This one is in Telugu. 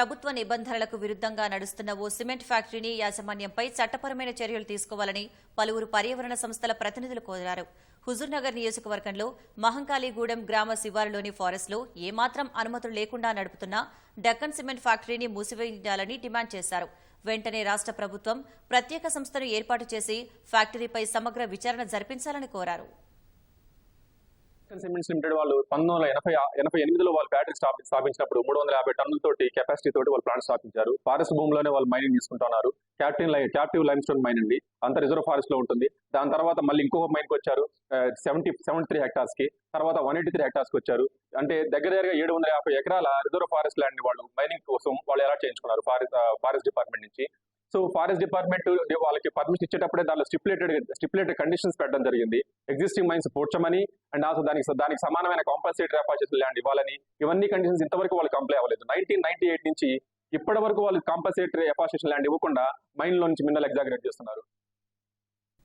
ప్రభుత్వ నిబంధనలకు విరుద్ధంగా నడుస్తున్న ఓ సిమెంట్ ఫ్యాక్టరీని యాజమాన్యంపై చట్టపరమైన చర్యలు తీసుకోవాలని పలువురు పర్యావరణ సంస్థల ప్రతినిధులు కోరారు. హుజూర్నగర్ నియోజకవర్గంలో మహంకాళీగూడెం గ్రామ శివారులోని ఫారెస్ట్లో ఏమాత్రం అనుమతులు లేకుండా నడుపుతున్న డక్కన్ సిమెంట్ ఫ్యాక్టరీని మూసివేయాలని డిమాండ్ చేశారు. వెంటనే రాష్ట్ర ప్రభుత్వం ప్రత్యేక సంస్థను ఏర్పాటు చేసి ఫ్యాక్టరీపై సమగ్ర విచారణ జరిపించాలని కోరారు. అమెరికన్ సిమెంట్స్ లిమిటెడ్ వాళ్ళు పంతొమ్మిది వందల ఎనభై ఎనభై ఎనిమిదిలో వాళ్ళు బ్యాటరీ స్థాపి స్థాపించినప్పుడు మూడు వందల యాభై టన్నులతోటి కెపాసిటీ తోటి వాళ్ళు ప్లాంట్ స్థాపించారు. ఫారెస్ట్ భూమిలోనే వాళ్ళు మైనింగ్ తీసుకుంటున్నారు. Captive lime captive limestone mine అండి అంత రిజర్వ్ ఫారెస్ట్లో ఉంటుంది. దాని తర్వాత మళ్ళీ ఇంకొక మైన్కి వచ్చారు. సెవెంటీ సెవెంటీ త్రీ హెక్టార్స్కి. తర్వాత వన్ ఎయిటీ త్రీ హెక్టార్స్కి వచ్చారు. అంటే దగ్గర దగ్గరగా ఏడు వందల యాభై ఎకరాల రిజర్వ్ ఫారెస్ట్ ల్యాండ్ని వాళ్ళు మైనింగ్ కోసం వాళ్ళు ఎలా చేయించుకున్నారు? ఫారెస్ట్ ఫారెస్ట్ డిపార్ట్మెంట్ నుంచి. సో ఫారెస్ట్ డిపార్ట్మెంట్ వాళ్ళకి పర్మిషన్ ఇచ్చేటప్పుడే దానిలో స్టిపులేటెడ్ స్టిపులేటెడ్ కండిషన్స్ పెట్టడం జరిగింది. ఎగ్జిస్టింగ్ మైన్స్ పోర్చమని అండ్ ఆల్సో దానికి దానికి సమానమైన కాంపల్సేటరీ అపాచెస్ ల్యాండ్ ఇవ్వాలని ఇవన్నీ కండిషన్స్ ఇంతవరకు వాళ్ళు కంప్లై అవ్వలేదు. నైన్టీన్ నైన్టీ ఎయిట్ నుంచి ఇప్పటి వరకు వాళ్ళు కాంపల్సేటరీ అపాసిషన్ ల్యాండ్ ఇవ్వకుండా మైన్లో నుంచి మిన్నల్ ఎగ్జాగ్రేట్ చేస్తున్నారు.